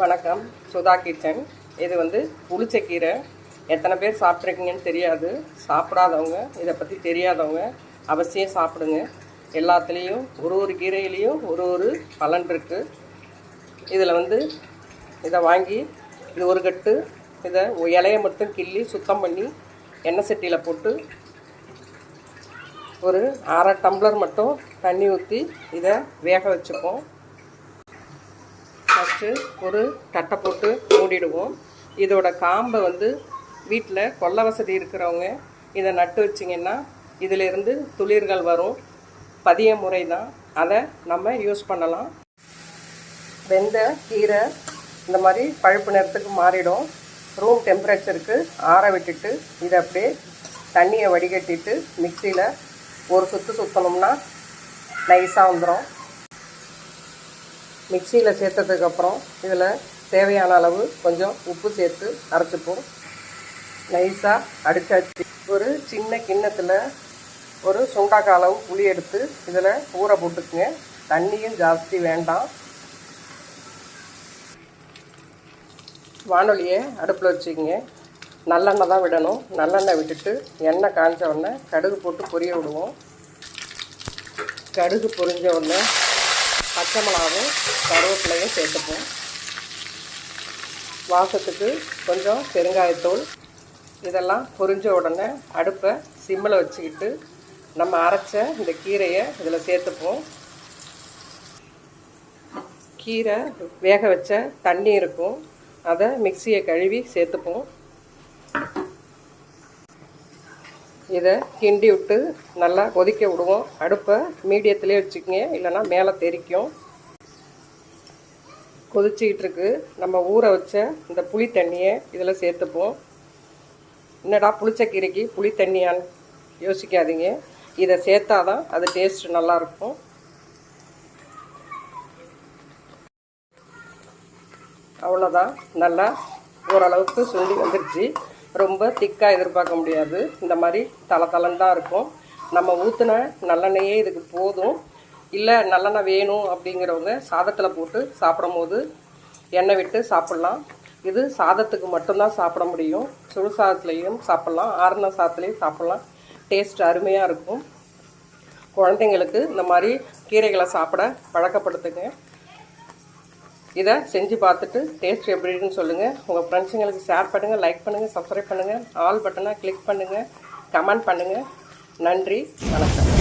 வணக்கம். சுதா கிச்சன் இது வந்து புளிச்சக்கீரை. எத்தனை பேர் சாப்பிட்ருக்கீங்கன்னு தெரியாது. சாப்பிடாதவங்க இதை பற்றி தெரியாதவங்க அவசியம் சாப்பிடுங்க. எல்லாத்துலேயும் ஒரு ஒரு கீரையிலையும் ஒரு ஒரு பலன் இருக்குது இதில் வந்து இதை வாங்கி இது ஒரு கட்டு இதை இலையை மட்டும் கிள்ளி சுத்தம் பண்ணி எண்ணெய் சட்டியில் போட்டு ஒரு அரை டம்ளர் மட்டும் தண்ணி ஊற்றி இதை வேக வச்சுப்போம். ஃபஸ்ட்டு ஒரு தட்டை போட்டு மூடிடுவோம். இதோட காம்பை வந்து வீட்டில் கொல்லை வசதி இருக்கிறவங்க இதை நட்டு வச்சிங்கன்னா இதிலிருந்து துளிர்கள் வரும். பதிய முறை தான். அதை நம்ம யூஸ் பண்ணலாம். வெந்த கீரை இந்த மாதிரி பழுப்பு நிறத்துக்கு மாறிடும். ரூம் டெம்பரேச்சருக்கு ஆற விட்டுட்டு இதை அப்படியே தண்ணியை வடிகட்டிட்டு மிக்சியில் ஒரு சுற்று சுற்றணும்னா நைஸாக வந்துடும். மிக்சியில் சேர்த்ததுக்கப்புறம் இதில் தேவையான அளவு கொஞ்சம் உப்பு சேர்த்து அரைச்சிப்போம். நைஸாக அடித்தாச்சு ஒரு சின்ன கிண்ணத்தில் ஒரு சுண்டாக்காய் அளவு புளி எடுத்து இதில் ஊற போட்டுக்குங்க. தண்ணியும் ஜாஸ்தி வேண்டாம். வானொலியை அடுப்பில் வச்சுக்கோங்க. நல்லெண்ணெய் தான் விடணும். நல்லெண்ணெய் விட்டுட்டு எண்ணெய் காஞ்ச உடனே கடுகு போட்டு பொரிய விடுவோம். கடுகு பொரிஞ்ச உடனே பச்சை மிளகாவும் கருவேப்பிலையும் சேர்த்துப்போம். வாசத்துக்கு கொஞ்சம் பெருங்காயத்தூள். இதெல்லாம் பொரிஞ்ச உடனே அடுப்பை சிம்மில் வச்சுக்கிட்டு நம்ம அரைச்ச இந்த கீரையை இதில் சேர்த்துப்போம். கீரை வேக வச்ச தண்ணி இருக்கும். அதை மிக்சியை கழுவி சேர்த்துப்போம். இதை கிண்டி விட்டு நல்லா கொதிக்க விடுவோம். அடுப்பை மீடியத்துலேயே வச்சுக்கோங்க இல்லைன்னா மேலே தெரிக்கும். கொதிச்சிக்கிட்டு இருக்கு. நம்ம ஊற வச்ச இந்த புளி தண்ணியை இதில் சேர்த்துப்போம். என்னடா புளிச்சக்கீரைக்கு புளி தண்ணியான்னு யோசிக்காதீங்க. இதை சேர்த்தாதான் அது டேஸ்ட் நல்லாயிருக்கும் அவ்வளோதான் நல்லா ஓரளவுக்கு சுண்டி வந்துருச்சு. ரொம்ப திக்காக எதிர்பார்க்க முடியாது. இந்த மாதிரி தலை தலன்னு தான் இருக்கும். நம்ம ஊற்றின நல்லெண்ணெயே இதுக்கு போதும். இல்லை நல்லெண்ணெய் வேணும் அப்படிங்கிறவங்க சாதத்தில் போட்டு சாப்பிடும் போது எண்ணெய் விட்டு சாப்பிட்லாம். இது சாதத்துக்கு மட்டும்தான் சாப்பிட முடியும். சுடு சாதத்துலேயும் சாப்பிட்லாம். ஆறுன சாதத்துலேயும் சாப்பிட்லாம். டேஸ்ட் அருமையாக இருக்கும். குழந்தைங்களுக்கு இந்த மாதிரி கீரைகளை சாப்பிட பழக்கப்படுத்துங்க. இதை செஞ்சு பார்த்துட்டு டேஸ்ட் எப்படின்னு சொல்லுங்கள் உங்கள் ஃப்ரெண்ட்ஸுங்களுக்கு ஷேர் பண்ணுங்கள் லைக் பண்ணுங்கள் சப்ஸ்கிரைப் பண்ணுங்கள் ஆல் பட்டனை கிளிக் பண்ணுங்கள் கமெண்ட் பண்ணுங்கள் நன்றி வணக்கம்.